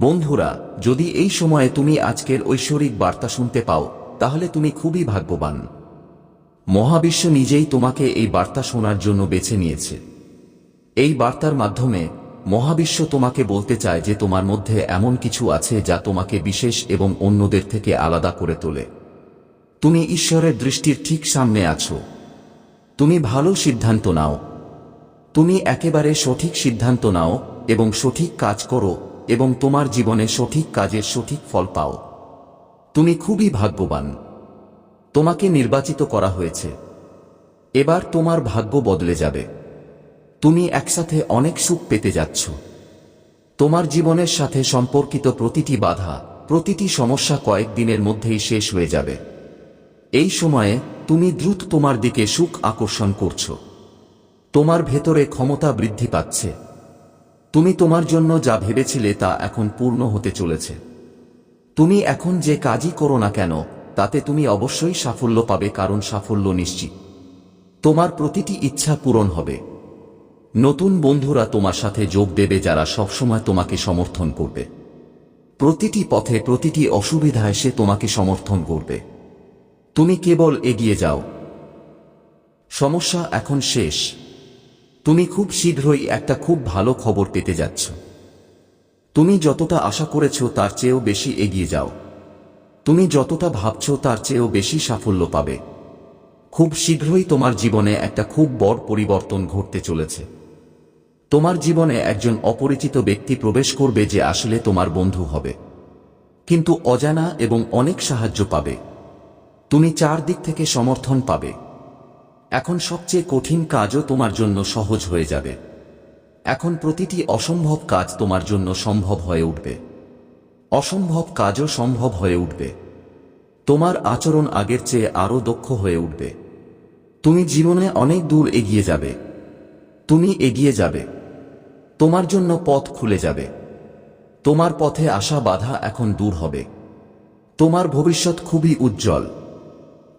বন্ধুরা, যদি এই সময়ে তুমি আজকের ঐশ্বরিক বার্তা শুনতে পাও, তাহলে তুমি খুবই ভাগ্যবান। মহাবিশ্ব নিজেই তোমাকে এই বার্তা শোনার জন্য বেছে নিয়েছে। এই বার্তার মাধ্যমে মহাবিশ্ব তোমাকে বলতে চায় যে তোমার মধ্যে এমন কিছু আছে যা তোমাকে বিশেষ এবং অন্যদের থেকে আলাদা করে তোলে। তুমি ঈশ্বরের দৃষ্টির ঠিক সামনে আছো। তুমি ভালো সিদ্ধান্ত নাও। তুমি একেবারে সঠিক সিদ্ধান্ত নাও এবং সঠিক কাজ করো এবং তোমার জীবনে সঠিক কাজের সঠিক ফল পাও। তুমি খুবই ভাগ্যবান। তোমাকে নির্বাচিত করা হয়েছে। এবার তোমার ভাগ্য বদলে যাবে। তুমি একসাথে অনেক সুখ পেতে যাচ্ছ। তোমার জীবনের সাথে সম্পর্কিত প্রতিটি বাধা, প্রতিটি সমস্যা কয়েকদিনের মধ্যেই শেষ হয়ে যাবে। এই সময়ে তুমি দ্রুত তোমার দিকে সুখ আকর্ষণ করছ। তোমার ভেতরে ক্ষমতা বৃদ্ধি পাচ্ছে। তুমি তোমার জন্য যা ভেবেছিলে তা এখন পূর্ণ হতে চলেছে। তুমি এখন যে কাজই করো না কেন, তাতে তুমি অবশ্যই সাফল্য পাবে কারণ সাফল্য নিশ্চিত। তোমার প্রতিটি ইচ্ছা পূরণ হবে। নতুন বন্ধুরা তোমার সাথে যোগ দেবে যারা সবসময় তোমাকে সমর্থন করবে। প্রতিটি পথে প্রতিটি অসুবিধায় সে তোমাকে সমর্থন করবে। তুমি কেবল এগিয়ে যাও। সমস্যা এখন শেষ। তুমি খুব শীঘ্রই একটা খুব ভালো খবর পেতে যাচ্ছ। তুমি যতটা আশা করেছ তার চেয়েও বেশি এগিয়ে যাও। তুমি যতটা ভাবছ তার চেয়েও বেশি সাফল্য পাবে। খুব শীঘ্রই তোমার জীবনে একটা খুব বড় পরিবর্তন ঘটতে চলেছে। তোমার জীবনে একজন অপরিচিত ব্যক্তি প্রবেশ করবে যে আসলে তোমার বন্ধু হবে। কিন্তু অজানা এবং অনেক সাহায্য পাবে। তুমি চারদিক থেকে সমর্থন পাবে। এখন সবচেয়ে কঠিন কাজও তোমার জন্য সহজ হয়ে যাবে। এখন প্রতিটি অসম্ভব কাজ তোমার জন্য সম্ভব হয়ে উঠবে। অসম্ভব কাজও সম্ভব হয়ে উঠবে। তোমার আচরণ আগের চেয়ে আরও দক্ষ হয়ে উঠবে। তুমি জীবনে অনেক দূর এগিয়ে যাবে। তুমি এগিয়ে যাবে। তোমার জন্য পথ খুলে যাবে। তোমার পথে আসা বাধা এখন দূর হবে। তোমার ভবিষ্যৎ খুবই উজ্জ্বল।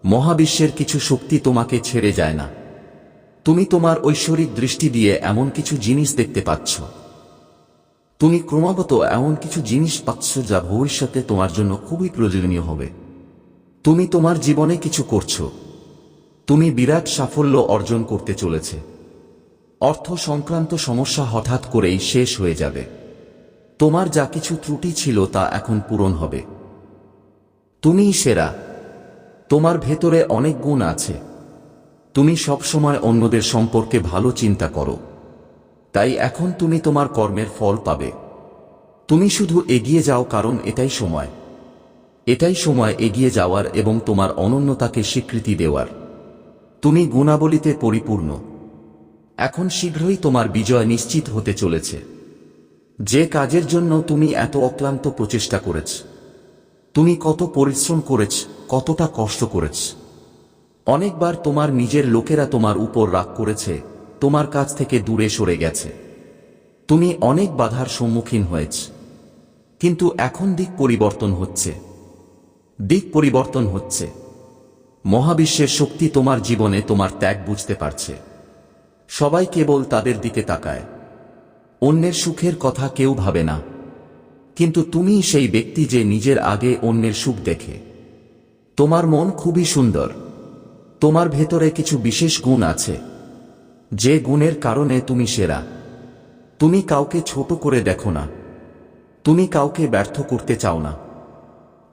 মহাবিশ্বের কিছু শক্তি তোমাকে ছেড়ে যায় না। তুমি তোমার ঐশ্বরিক দৃষ্টি দিয়ে এমন কিছু জিনিস দেখতে পাচ্ছ। তুমি ক্রমাগত এমন কিছু জিনিস পাচ্ছ যা ভবিষ্যতে তোমার জন্য খুবই প্রয়োজনীয় হবে। তুমি তোমার জীবনে কিছু করছ। তুমি বিরাট সাফল্য অর্জন করতে চলেছে। অর্থ সংক্রান্ত সমস্যা হঠাৎ করেই শেষ হয়ে যাবে। তোমার যা কিছু ত্রুটি ছিল তা এখন পূরণ হবে। তুমিই সেরা। তোমার ভেতরে অনেক গুণ আছে। তুমি সবসময় অন্যদের সম্পর্কে ভালো চিন্তা করো। তাই এখন তুমি তোমার কর্মের ফল পাবে। তুমি শুধু এগিয়ে যাও কারণ এটাই সময়। এটাই সময় এগিয়ে যাওয়ার এবং তোমার অনন্যতাকে স্বীকৃতি দেওয়ার। তুমি গুণাবলীতে পরিপূর্ণ। এখন শীঘ্রই তোমার বিজয় নিশ্চিত হতে চলেছে। যে কাজের জন্য তুমি এত অক্লান্ত প্রচেষ্টা করেছ তুমি কত পরিশ্রম করেছ, কতটা কষ্ট করেছ। অনেকবার তোমার নিজের লোকেরা তোমার উপর রাগ করেছে, তোমার কাছ থেকে দূরে সরে গেছে। তুমি অনেক বাধার সম্মুখীন হয়েছ। কিন্তু এখন দিক পরিবর্তন হচ্ছে। দিক পরিবর্তন হচ্ছে। মহাবিশ্বের শক্তি তোমার জীবনে তোমার ত্যাগ বুঝতে পারছে। সবাই কেবল তাদের দিকে তাকায়। অন্যের সুখের কথা কেউ ভাবে না। কিন্তু তুমি সেই ব্যক্তি যে নিজের আগে অন্যের সুখ দেখে। তোমার মন খুবই সুন্দর। তোমার ভেতরে কিছু বিশেষ গুণ আছে। যে গুণের কারণে তুমি সেরা। তুমি কাউকে ছোট করে দেখো না। তুমি কাউকে ব্যর্থ করতে চাও না।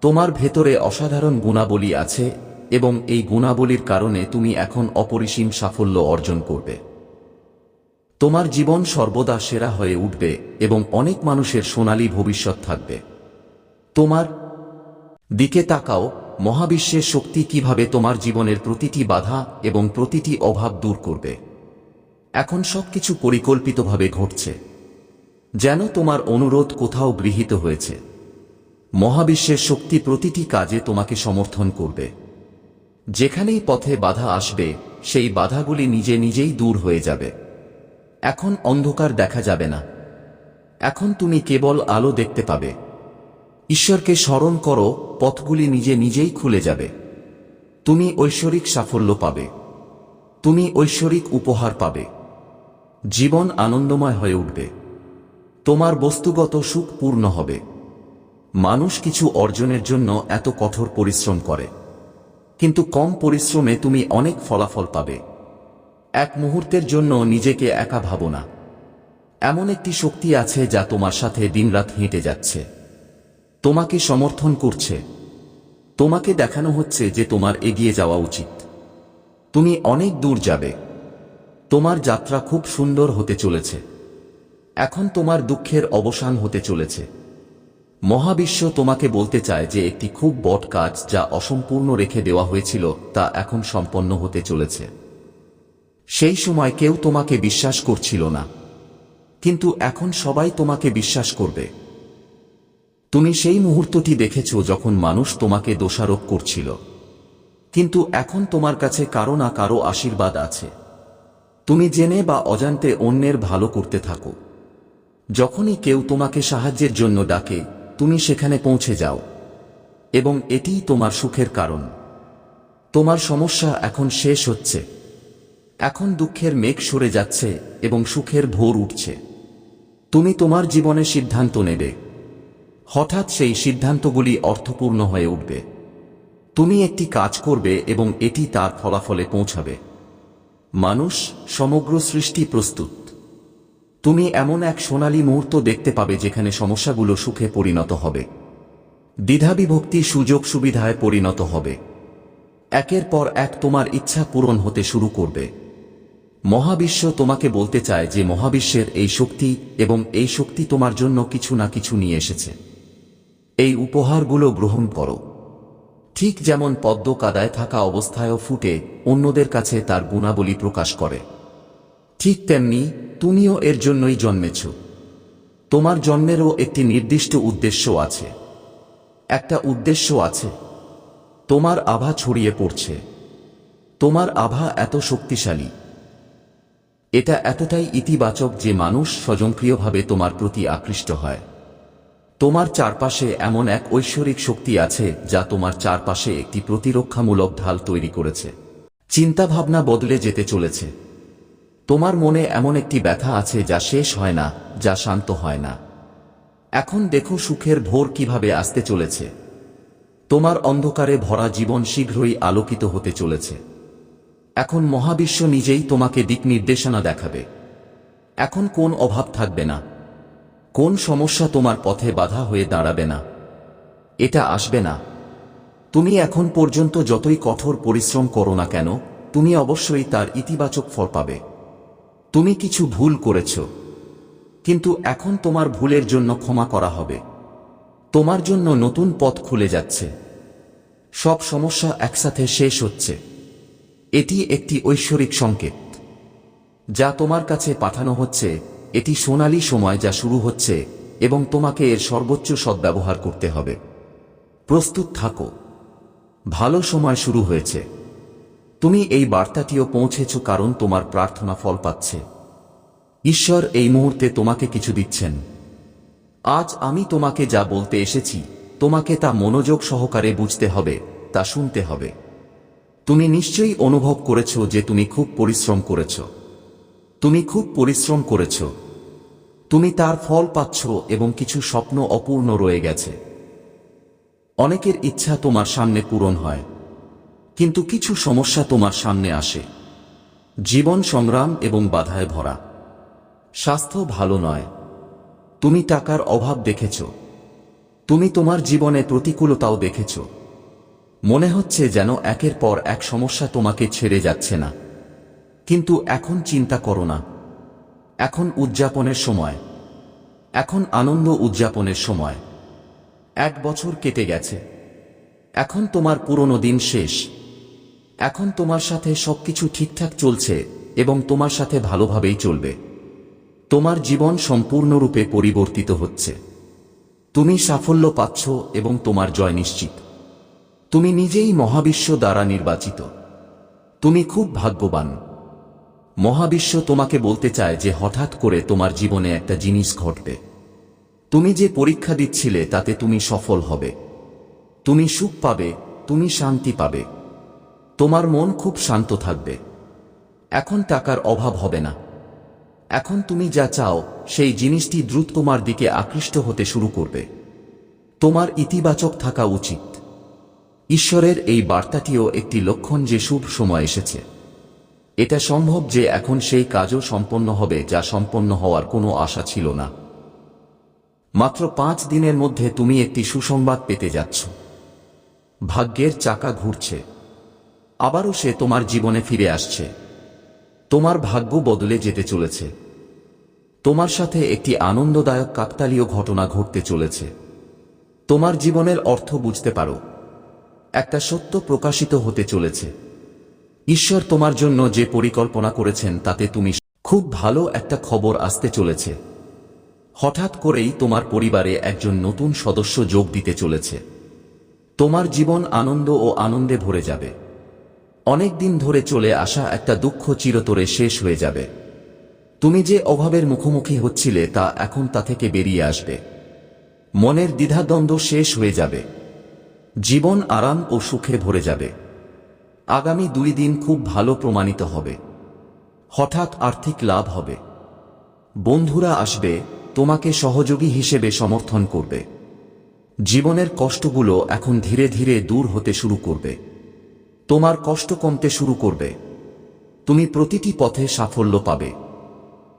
তোমার ভেতরে অসাধারণ গুণাবলী আছে এবং এই গুণাবলীর কারণে তুমি এখন অপরিসীম সাফল্য অর্জন করবে। তোমার জীবন সর্বদা সেরা হয়ে উঠবে এবং অনেক মানুষের সোনালী ভবিষ্যৎ থাকবে। তোমার দিকে তাকাও, মহাবিশ্বের শক্তি কীভাবে তোমার জীবনের প্রতিটি বাধা এবং প্রতিটি অভাব দূর করবে। এখন সবকিছু পরিকল্পিতভাবে ঘটছে। যেন তোমার অনুরোধ কোথাও গৃহীত হয়েছে। মহাবিশ্বের শক্তি প্রতিটি কাজে তোমাকে সমর্থন করবে। যেখানেই পথে বাধা আসবে, সেই বাধাগুলি নিজে নিজেই দূর হয়ে যাবে। এখন অন্ধকার দেখা যাবে না। এখন তুমি কেবল আলো দেখতে পাবে। ঈশ্বরকে স্মরণ করো, পথগুলি নিজে নিজেই খুলে যাবে। তুমি ঐশ্বরিক সাফল্য পাবে। তুমি ঐশ্বরিক উপহার পাবে। জীবন আনন্দময় হয়ে উঠবে। তোমার বস্তুগত সুখ পূর্ণ হবে। মানুষ কিছু অর্জনের জন্য এত কঠোর পরিশ্রম করে। কিন্তু কম পরিশ্রমে তুমি অনেক ফলাফল পাবে। এক মুহূর্তের জন্য নিজেকে একা ভাবো না। এমন একটি শক্তি আছে যা তোমার সাথে দিনরাত হেঁটে যাচ্ছে। তোমাকে সমর্থন করছে। তোমাকে দেখানো হচ্ছে যে তোমার এগিয়ে যাওয়া উচিত। তুমি অনেক দূর যাবে। তোমার যাত্রা খুব সুন্দর হতে চলেছে। এখন তোমার দুঃখের অবসান হতে চলেছে। মহাবিশ্ব তোমাকে বলতে চায় যে একটি খুব বট কাজ যা অসম্পূর্ণ রেখে দেওয়া হয়েছিল তা এখন সম্পন্ন হতে চলেছে। সেই সময় কেউ তোমাকে বিশ্বাস করছিল না। কিন্তু এখন সবাই তোমাকে বিশ্বাস করবে। তুমি সেই মুহূর্তটি দেখেছ যখন মানুষ তোমাকে দোষারোপ করছিল। কিন্তু এখন তোমার কাছে কারও না কারও আশীর্বাদ আছে। তুমি জেনে বা অজান্তে অন্যের ভালো করতে থাকো। যখনই কেউ তোমাকে সাহায্যের জন্য ডাকে, তুমি সেখানে পৌঁছে যাও। এবং এটিই তোমার সুখের কারণ। তোমার সমস্যা এখন শেষ হচ্ছে। এখন দুঃখের মেঘ সরে যাচ্ছে এবং সুখের ভোর উঠছে। তুমি তোমার জীবনে সিদ্ধান্ত নেবে। হঠাৎ সেই সিদ্ধান্তগুলি অর্থপূর্ণ হয়ে উঠবে। তুমি একটি কাজ করবে এবং এটি তার ফলাফলে পৌঁছাবে। মানুষ সমগ্র সৃষ্টি প্রস্তুত। তুমি এমন এক সোনালী মুহূর্ত দেখতে পাবে যেখানে সমস্যাগুলো সুখে পরিণত হবে। দ্বিধাবিভক্তি সুযোগ সুবিধায় পরিণত হবে। একের পর এক তোমার ইচ্ছা পূরণ হতে শুরু করবে। মহাবিশ্ব তোমাকে বলতে চায় যে মহাবিশ্বের এই শক্তি এবং এই শক্তি তোমার জন্য কিছু না কিছু নিয়ে এসেছে। এই উপহারগুলো গ্রহণ করো। ঠিক যেমন পদ্ম কাদায় থাকা অবস্থায়ও ফুটে অন্যদের কাছে তার গুণাবলী প্রকাশ করে। ঠিক তেমনি তুমিও এর জন্যই জন্মেছ। তোমার জন্মেরও একটি নির্দিষ্ট উদ্দেশ্য আছে। একটা উদ্দেশ্য আছে। তোমার আভা ছড়িয়ে পড়ছে। তোমার আভা এত শক্তিশালী। এটা এতটাই ইতিবাচক যে মানুষ স্বজনপ্রিয়ভাবে তোমার প্রতি আকৃষ্ট হয়। তোমার চারপাশে এমন এক ঐশ্বরিক শক্তি আছে যা তোমার চারপাশে একটি প্রতিরক্ষামূলক ঢাল তৈরি করেছে। চিন্তাভাবনা বদলে যেতে চলেছে। তোমার মনে এমন একটি ব্যথা আছে যা শেষ হয় না, যা শান্ত হয় না। এখন দেখো সুখের ভোর কীভাবে আসতে চলেছে। তোমার অন্ধকারে ভরা জীবন শীঘ্রই আলোকিত হতে চলেছে। এখন মহাবিশ্ব নিজেই তোমাকে দিক নির্দেশনা দেখাবে। এখন কোন অভাব থাকবে না। কোন সমস্যা তোমার পথে বাধা হয়ে দাঁড়াবে না। এটা আসবে না। তুমি এখন পর্যন্ত যতই কঠোর পরিশ্রম করো না কেন, তুমি অবশ্যই তার ইতিবাচক ফল পাবে। তুমি কিছু ভুল করেছ। কিন্তু এখন তোমার ভুলের জন্য ক্ষমা করা হবে। তোমার জন্য নতুন পথ খুলে যাচ্ছে। সব সমস্যা একসাথে শেষ হচ্ছে। এটি একটি ঐশ্বরিক সংকেত, যা তোমার কাছে পাঠানো হচ্ছে। এটি সোনালী সময় যা শুরু হচ্ছে এবং তোমাকে এর সর্বোচ্চ সদ্ব্যবহার করতে হবে। প্রস্তুত থাকো। ভালো সময় শুরু হয়েছে। তুমি এই বার্তাটিও পৌঁছেছ কারণ তোমার প্রার্থনা ফল পাচ্ছে। ঈশ্বর এই মুহূর্তে তোমাকে কিছু দিচ্ছেন। আজ আমি তোমাকে যা বলতে এসেছি, তোমাকে তা মনোযোগ সহকারে বুঝতে হবে, তা শুনতে হবে। তুমি নিশ্চয়ই অনুভব করেছ যে তুমি খুব পরিশ্রম করেছ। তুমি খুব পরিশ্রম করেছ। তুমি তার ফল পাচ্ছ এবং কিছু স্বপ্ন অপূর্ণ রয়ে গেছে। অনেকের ইচ্ছা তোমার সামনে পূরণ হয়। কিন্তু কিছু সমস্যা তোমার সামনে আসে। জীবন সংগ্রাম এবং বাধায় ভরা। স্বাস্থ্য ভালো নয়। তুমি টাকার অভাব দেখেছ। তুমি তোমার জীবনে প্রতিকূলতাও দেখেছ। মনে হচ্ছে যেন একের পর এক সমস্যা তোমাকে ছেড়ে যাচ্ছে না। কিন্তু এখন চিন্তা করো না। এখন উদযাপনের সময়। এখন আনন্দ উদযাপনের সময়। এক বছর কেটে গেছে। এখন তোমার পুরনো দিন শেষ। এখন তোমার সাথে সবকিছু ঠিকঠাক চলছে এবং তোমার সাথে ভালোভাবেই চলবে। তোমার জীবন সম্পূর্ণরূপে পরিবর্তিত হচ্ছে। তুমি সাফল্য পাচ্ছ এবং তোমার জয় নিশ্চিত। তুমি নিজেই মহাবিশ্ব দ্বারা নির্বাচিত। তুমি খুব ভাগ্যবান। মহাবিশ্ব তোমাকে বলতে চায় যে হঠাৎ করে তোমার জীবনে একটা জিনিস ঘটবে। তুমি যে পরীক্ষা দিচ্ছিলে, তাতে তুমি সফল হবে। তুমি সুখ পাবে, তুমি শান্তি পাবে। তোমার মন খুব শান্ত থাকবে। এখন টাকার অভাব হবে না। এখন তুমি যা চাও, সেই জিনিসটি দ্রুত তোমার দিকে আকৃষ্ট হতে শুরু করবে। তোমার ইতিবাচক থাকা উচিত। ঈশ্বরের এই বার্তাটিও একটি লক্ষণ যে শুভ সময় এসেছে। এটা সম্ভব যে এখন সেই কাজও সম্পন্ন হবে যা সম্পন্ন হওয়ার কোনো আশা ছিল না। মাত্র পাঁচ দিনের মধ্যে তুমি একটি সুসংবাদ পেতে যাচ্ছ। ভাগ্যের চাকা ঘুরছে। আবারও সে তোমার জীবনে ফিরে আসছে। তোমার ভাগ্য বদলে যেতে চলেছে। তোমার সাথে একটি আনন্দদায়ক কাকতালীয় ঘটনা ঘটতে চলেছে। তোমার জীবনের অর্থ বুঝতে পারো। একটা সত্য প্রকাশিত হতে চলেছে। ঈশ্বর তোমার জন্য যে পরিকল্পনা করেছেন, তাতে তুমি খুব ভালো একটা খবর আসতে চলেছে। হঠাৎ করেই তোমার পরিবারে একজন নতুন সদস্য যোগ দিতে চলেছে। তোমার জীবন আনন্দ ও আনন্দে ভরে যাবে। অনেক দিন ধরে চলে আসা একটা দুঃখ চিরতরে শেষ হয়ে যাবে। তুমি যে অভাবের মুখোমুখি হচ্ছিলে, তা এখন তা থেকে বেরিয়ে আসবে। মনের দ্বিধাদ্বন্দ্ব শেষ হয়ে যাবে। জীবন আরাম ও সুখে ভরে যাবে। আগামী দুই দিন খুব ভালো প্রমাণিত হবে। হঠাৎ আর্থিক লাভ হবে। বন্ধুরা আসবে, তোমাকে সহযোগী হিসেবে সমর্থন করবে। জীবনের কষ্টগুলো এখন ধীরে ধীরে দূর হতে শুরু করবে। তোমার কষ্ট কমতে শুরু করবে। তুমি প্রতিটি পথে সাফল্য পাবে।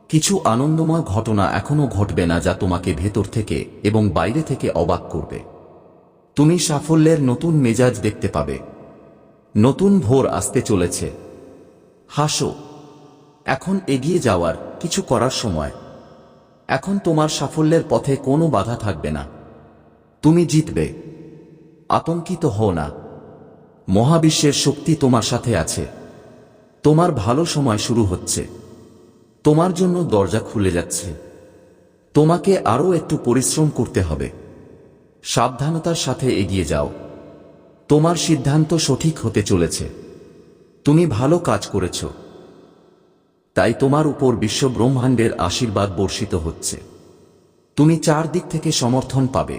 কিছু আনন্দময় ঘটনা এখনও ঘটবে না যা তোমাকে ভেতর থেকে এবং বাইরে থেকে অবাক করবে। তুমি সাফল্যের নতুন মেজাজ দেখতে পাবে। নতুন ভোর আসতে চলেছে। হাসো। এখন এগিয়ে যাওয়ার কিছু করার সময়। এখন তোমার সাফল্যের পথে কোনো বাধা থাকবে না। তুমি জিতবে। আতঙ্কিত হও না। মহাবিশ্বের শক্তি তোমার সাথে আছে। তোমার ভালো সময় শুরু হচ্ছে। তোমার জন্য দরজা খুলে যাচ্ছে। তোমাকে আরও একটু পরিশ্রম করতে হবে। সাবধানতার সাথে এগিয়ে যাও। তোমার সিদ্ধান্ত সঠিক হতে চলেছে। তুমি ভালো কাজ করেছ। তাই তোমার উপর বিশ্ব ব্রহ্মাণ্ডের আশীর্বাদ বর্ষিত হচ্ছে। তুমি চারদিক থেকে সমর্থন পাবে।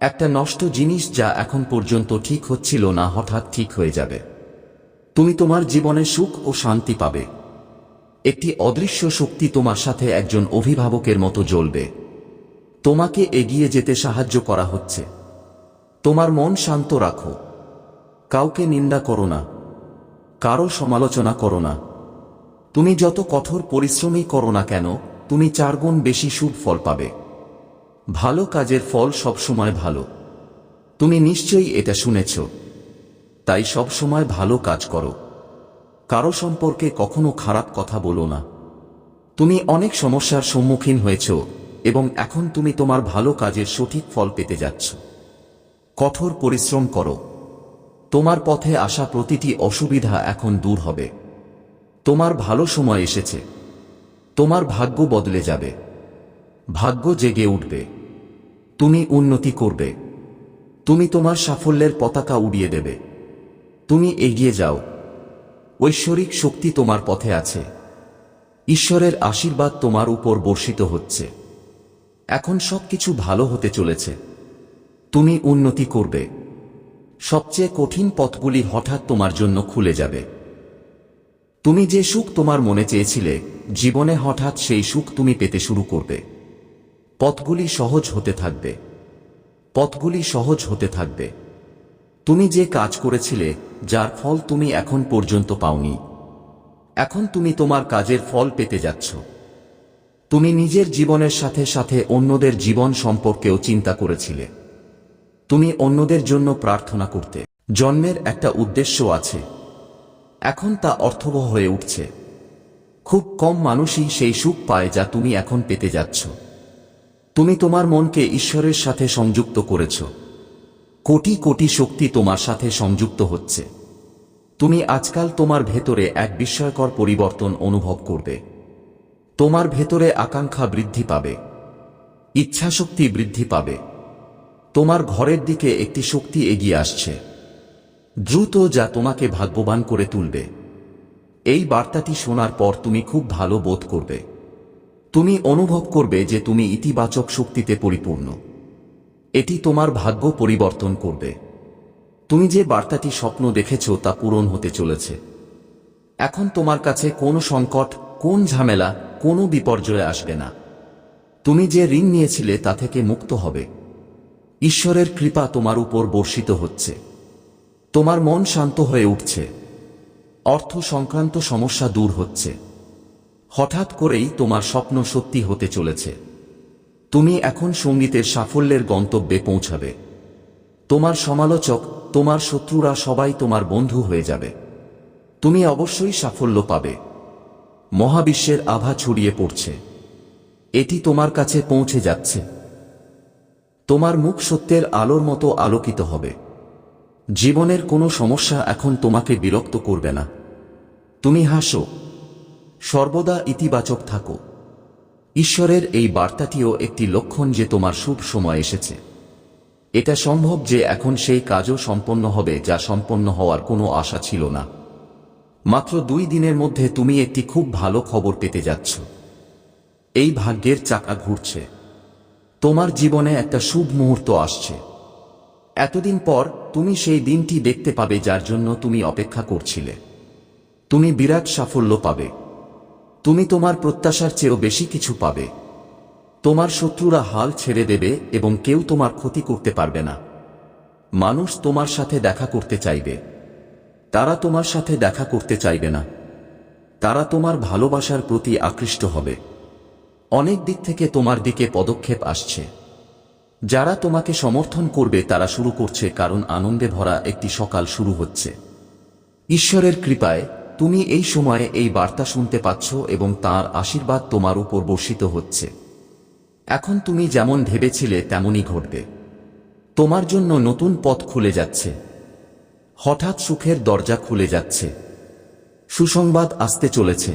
একটা নষ্ট জিনিস যা এখন পর্যন্ত ঠিক হচ্ছিল না হঠাৎ ঠিক হয়ে যাবে। তুমি তোমার জীবনে সুখ ও শান্তি পাবে। একটি অদৃশ্য শক্তি তোমার সাথে একজন অভিভাবকের মতো জ্বলবে। তোমাকে এগিয়ে যেতে সাহায্য করা হচ্ছে। তোমার মন শান্ত রাখো। কাউকে নিন্দা করো না। কারও সমালোচনা করো না। তুমি যত কঠোর পরিশ্রমই করো না কেন, তুমি চারগুণ বেশি শুভ ফল পাবে। ভালো কাজের ফল সবসময় ভালো। তুমি নিশ্চয়ই এটা শুনেছ। তাই সবসময় ভালো কাজ করো। কারও সম্পর্কে কখনো খারাপ কথা বলো না। তুমি অনেক সমস্যার সম্মুখীন হয়েছ। এবং এখন তুমি তোমার ভালো কাজের সঠিক ফল পেতে যাচ্ছ। কঠোর পরিশ্রম করো। তোমার পথে আসা প্রতিটি অসুবিধা এখন দূর হবে। তোমার ভালো সময় এসেছে। তোমার ভাগ্য বদলে যাবে। ভাগ্য জেগে উঠবে। তুমি উন্নতি করবে। তুমি তোমার সাফল্যের পতাকা উড়িয়ে দেবে। তুমি এগিয়ে যাও। ঐশ্বরিক শক্তি তোমার পথে আছে। ঈশ্বরের আশীর্বাদ তোমার উপর বর্ষিত হচ্ছে। এখন সবকিছু ভালো হতে চলেছে। তুমি উন্নতি করবে। সবচেয়ে কঠিন পথগুলি হঠাৎ তোমার জন্য খুলে যাবে। তুমি যে সুখ তোমার মনে চেয়েছিলে, জীবনে হঠাৎ সেই সুখ তুমি পেতে শুরু করবে। পথগুলি সহজ হতে থাকবে। পথগুলি সহজ হতে থাকবে। তুমি যে কাজ করেছিলে, যার ফল তুমি এখন পর্যন্ত পাওনি। এখন তুমি তোমার কাজের ফল পেতে যাচ্ছ। তুমি নিজের জীবনের সাথে সাথে অন্যদের জীবন সম্পর্কেও চিন্তা করেছিলে। তুমি অন্যদের জন্য প্রার্থনা করতে। জন্মের একটা উদ্দেশ্য আছে। এখন তা অর্থবহ হয়ে উঠছে। খুব কম মানুষই সেই সুখ পায় যা তুমি এখন পেতে যাচ্ছ। তুমি তোমার মনকে ঈশ্বরের সাথে সংযুক্ত করেছ। কোটি কোটি শক্তি তোমার সাথে সংযুক্ত হচ্ছে। তুমি আজকাল তোমার ভেতরে এক বিস্ময়কর পরিবর্তন অনুভব করবে। তোমার ভেতরে আকাঙ্ক্ষা বৃদ্ধি পাবে। ইচ্ছাশক্তি বৃদ্ধি পাবে। তোমার ঘরের দিকে একটি শক্তি এগিয়ে আসছে। দ্রুত যা তোমাকে ভাগ্যবান করে তুলবে। এই বার্তাটি শোনার পর তুমি খুব ভালো বোধ করবে। তুমি অনুভব করবে যে তুমি ইতিবাচক শক্তিতে পরিপূর্ণ। এটি তোমার ভাগ্য পরিবর্তন করবে। তুমি যে বার্তাটি স্বপ্ন দেখেছ তা পূরণ হতে চলেছে। এখন তোমার কাছে কোনো সংকট, কোন ঝামেলা কোনো বিপর্যয় আসবে না। তুমি যে ঋণ নিয়েছিলে তা থেকে মুক্ত হবে। ঈশ্বরের কৃপা তোমার উপর বর্ষিত হচ্ছে। তোমার মন শান্ত হয়ে উঠছে। অর্থ সংক্রান্ত সমস্যা দূর হচ্ছে। হঠাৎ করেই তোমার স্বপ্ন সত্যি হতে চলেছে। তুমি এখন সঙ্গীতের সাফল্যের গন্তব্যে পৌঁছাবে। তোমার সমালোচক, তোমার শত্রুরা সবাই তোমার বন্ধু হয়ে যাবে। তুমি অবশ্যই সাফল্য পাবে। মহাবিশ্বের আভা ছড়িয়ে পড়ছে। এটি তোমার কাছে পৌঁছে যাচ্ছে। তোমার মুখ সত্যের আলোর মতো আলোকিত হবে। জীবনের কোনো সমস্যা এখন তোমাকে বিরক্ত করবে না। তুমি হাসো। সর্বদা ইতিবাচক থাকো। ঈশ্বরের এই বার্তাটিও একটি লক্ষণ যে তোমার শুভ সময় এসেছে। এটা সম্ভব যে এখন সেই কাজও সম্পন্ন হবে যা সম্পন্ন হওয়ার কোনো আশা ছিল না। মাত্র দুই দিনের মধ্যে তুমি একটি খুব ভালো খবর পেতে যাচ্ছ। এই ভাগ্যের চাকা ঘুরছে। তোমার জীবনে একটা শুভ মুহূর্ত আসছে। এতদিন পর তুমি সেই দিনটি দেখতে পাবে যার জন্য তুমি অপেক্ষা করছিলে। তুমি বিরাট সাফল্য পাবে। তুমি তোমার প্রত্যাশার চেয়েও বেশি কিছু পাবে। তোমার শত্রুরা হাল ছেড়ে দেবে এবং কেউ তোমার ক্ষতি করতে পারবে না। মানুষ তোমার সাথে দেখা করতে চাইবে। তারা তোমার সাথে দেখা করতে চাইবে না। তারা তোমার ভালোবাসার প্রতি আকৃষ্ট হবে। অনেক দিক থেকে তোমার দিকে পদক্ষেপ আসছে। যারা তোমাকে সমর্থন করবে তারা শুরু করছে কারণ আনন্দে ভরা একটি সকাল শুরু হচ্ছে। ঈশ্বরের কৃপায়, তুমি এই সময়ে এই বার্তা শুনতে পাচ্ছ এবং তার আশীর্বাদ তোমার উপর বর্ষিত হচ্ছে। এখন তুমি যেমন ভেবেছিলে, তেমনই ঘটবে। তোমার জন্য নতুন পথ খুলে যাচ্ছে। হঠাৎ সুখের দরজা খুলে যাচ্ছে। সুসংবাদ আসতে চলেছে।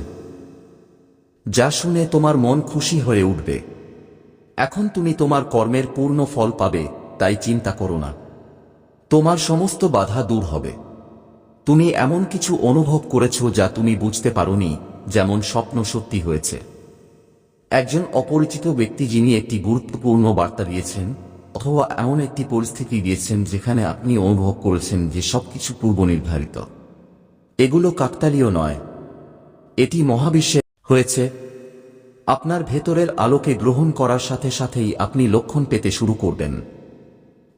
যা শুনে তোমার মন খুশি হয়ে উঠবে। এখন তুমি তোমার কর্মের পূর্ণ ফল পাবে, তাই চিন্তা করো না। তোমার সমস্ত বাধা দূর হবে। তুমি এমন কিছু অনুভব করেছ যা তুমি বুঝতে পারোনি, যেমন স্বপ্ন সত্যি হয়েছে। একজন অপরিচিত ব্যক্তি যিনি একটি গুরুত্বপূর্ণ বার্তা দিয়েছেন অথবা এমন একটি পরিস্থিতি দিয়েছেন যেখানে আপনি অনুভব করেছেন যে সবকিছু পূর্ব নির্ধারিত এগুলো কাকতালীয় নয়। এটি মহাবিশ্বে হয়েছে। আপনার ভেতরের আলোকে গ্রহণ করার সাথে সাথেই আপনি লক্ষণ পেতে শুরু করবেন।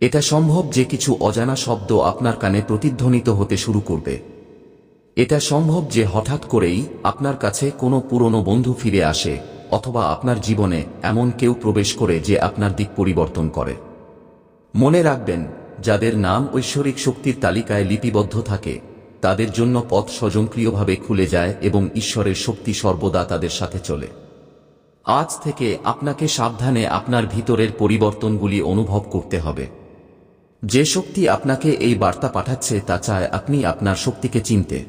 এটা সম্ভব যে কিছু অজানা শব্দ আপনার কানে প্রতিধ্বনিত হতে শুরু করবে। এটা সম্ভব যে হঠাৎ করেই আপনার কাছে কোনো পুরনো বন্ধু ফিরে আসে, অথবা আপনার জীবনে এমন কেউ প্রবেশ করে যে আপনার দিক পরিবর্তন করে। মনে রাখবেন, যাদের নাম ঐশ্বরিক শক্তির তালিকায় লিপিবদ্ধ থাকে, তাদের জন্য পথ স্বয়ংক্রিয়ভাবে খুলে যায় এবং ঈশ্বরের শক্তি সর্বদা তাদের সাথে চলে। আজ থেকে আপনাকে সাবধানে আপনার ভিতরের পরিবর্তনগুলি অনুভব করতে হবে। যে শক্তি আপনাকে এই বার্তা পাঠাচ্ছে, তা চায় আপনি আপনার শক্তিকে চিনতে।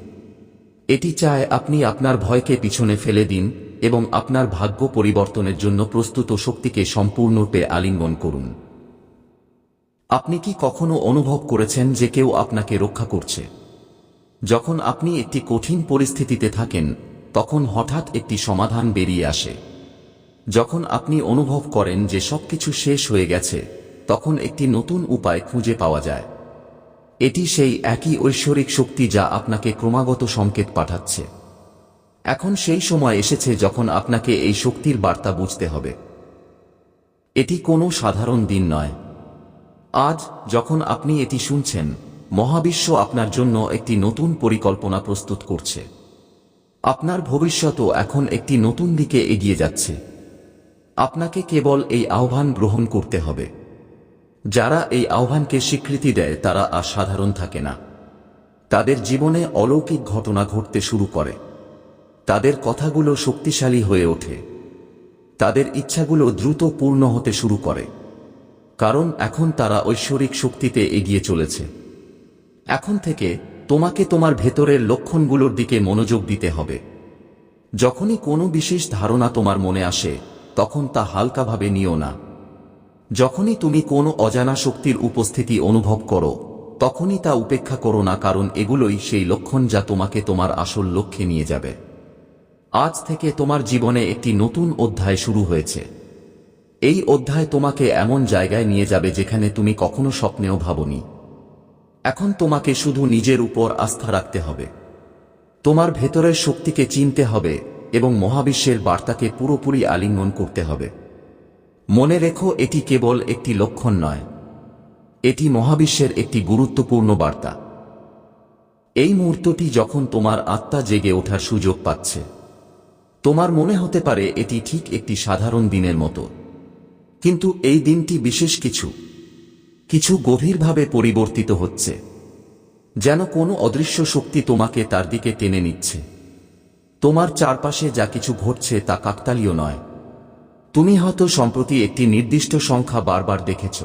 এটি চায় আপনি আপনার ভয়কে পিছনে ফেলে দিন এবং আপনার ভাগ্য পরিবর্তনের জন্য প্রস্তুত শক্তিকে সম্পূর্ণরূপে আলিঙ্গন করুন। আপনি কি কখনো অনুভব করেছেন যে কেউ আপনাকে রক্ষা করছে? যখন আপনি একটি কঠিন পরিস্থিতিতে থাকেন, তখন হঠাৎ একটি সমাধান বেরিয়ে আসে। যখন আপনি অনুভব করেন যে সবকিছু শেষ হয়ে গেছে, তখন একটি নতুন উপায় খুঁজে পাওয়া যায়। এটি সেই একই ঐশ্বরিক শক্তি যা আপনাকে ক্রমাগত সংকেত পাঠাচ্ছে। এখন সেই সময় এসেছে যখন আপনাকে এই শক্তির বার্তা বুঝতে হবে। এটি কোনো সাধারণ দিন নয়। আজ যখন আপনি এটি শুনছেন, মহাবিশ্ব আপনার জন্য একটি নতুন পরিকল্পনা প্রস্তুত করছে। আপনার ভবিষ্যতও এখন একটি নতুন দিকে এগিয়ে যাচ্ছে। আপনাকে কেবল এই আহ্বান গ্রহণ করতে হবে। যারা এই আহ্বানকে স্বীকৃতি দেয়, তারা আর সাধারণ থাকে না। তাদের জীবনে অলৌকিক ঘটনা ঘটতে শুরু করে। তাদের কথাগুলো শক্তিশালী হয়ে ওঠে। তাদের ইচ্ছাগুলো দ্রুত পূর্ণ হতে শুরু করে। কারণ এখন তারা ঐশ্বরিক শক্তিতে এগিয়ে চলেছে। এখন থেকে তোমাকে তোমার ভেতরের লক্ষণগুলোর দিকে মনোযোগ দিতে হবে। যখনই কোনো বিশেষ ধারণা তোমার মনে আসে, তখন তা হালকাভাবে নিও না। যখনই তুমি কোনো অজানা শক্তির উপস্থিতি অনুভব করো, তখনই তা উপেক্ষা করো না কারণ এগুলোই সেই লক্ষণ যা তোমাকে তোমার আসল লক্ষ্যে নিয়ে যাবে। আজ থেকে তোমার জীবনে একটি নতুন অধ্যায় শুরু হয়েছে। এই অধ্যায় তোমাকে এমন জায়গায় নিয়ে যাবে যেখানে তুমি কখনো স্বপ্নেও ভাবনি। এখন তোমাকে শুধু নিজের উপর আস্থা রাখতে হবে। তোমার ভেতরের শক্তিকে চিনতে হবে এবং মহাবিশ্বের বার্তাকে পুরোপুরি আলিঙ্গন করতে হবে। মনে রেখো, এটি কেবল একটি লক্ষণ নয়। এটি মহাবিশ্বের একটি গুরুত্বপূর্ণ বার্তা। এই মুহূর্তটি যখন তোমার আত্মা জেগে ওঠার সুযোগ পাচ্ছে। তোমার মনে হতে পারে এটি ঠিক একটি সাধারণ দিনের মতো। কিন্তু এই দিনটি বিশেষ কিছু। কিছু গভীরভাবে পরিবর্তিত হচ্ছে। যেন কোনো অদৃশ্য শক্তি তোমাকে তার দিকে টেনে নিচ্ছে। তোমার চারপাশে যা কিছু ঘটছে তা কাকতালীয় নয়। তুমি হয়তো সম্প্রতি একটি নির্দিষ্ট সংখ্যা বারবার দেখেছ।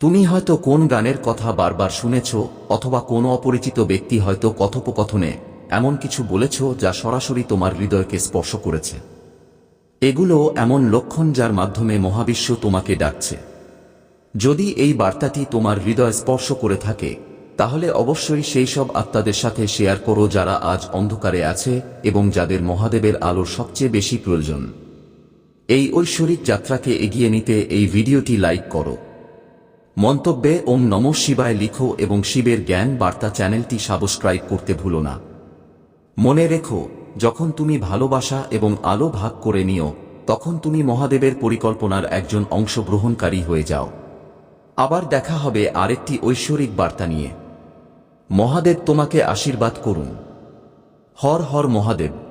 তুমি হয়তো কোন গানের কথা বারবার শুনেছ অথবা কোনো অপরিচিত ব্যক্তি হয়তো কথোপকথনে এমন কিছু বলেছ যা সরাসরি তোমার হৃদয়কে স্পর্শ করেছে। এগুলো এমন লক্ষণ যার মাধ্যমে মহাবিশ্ব তোমাকে ডাকছে। যদি এই বার্তাটি তোমার হৃদয় স্পর্শ করে থাকে, তাহলে অবশ্যই সেই সব আত্মাদের সাথে শেয়ার করো যারা আজ অন্ধকারে আছে এবং যাদের মহাদেবের আলোর সবচেয়ে বেশি প্রয়োজন। এই ঐশ্বরিক যাত্রাকে এগিয়ে নিতে এই ভিডিওটি লাইক করো। মন্তব্যে ওম নম শিবায় লিখো এবং শিবের জ্ঞান বার্তা চ্যানেলটি সাবস্ক্রাইব করতে ভুলো না। মনে রেখো যখন তুমি ভালোবাসা এবং আলো ভাগ করে নিও, তখন তুমি মহাদেবের পরিকল্পনার একজন অংশগ্রহণকারী হয়ে যাও। আবার দেখা হবে আরেকটি ঐশ্বরিক বার্তা নিয়ে। মহাদেব তোমাকে আশীর্বাদ করুন। হর হর মহাদেব।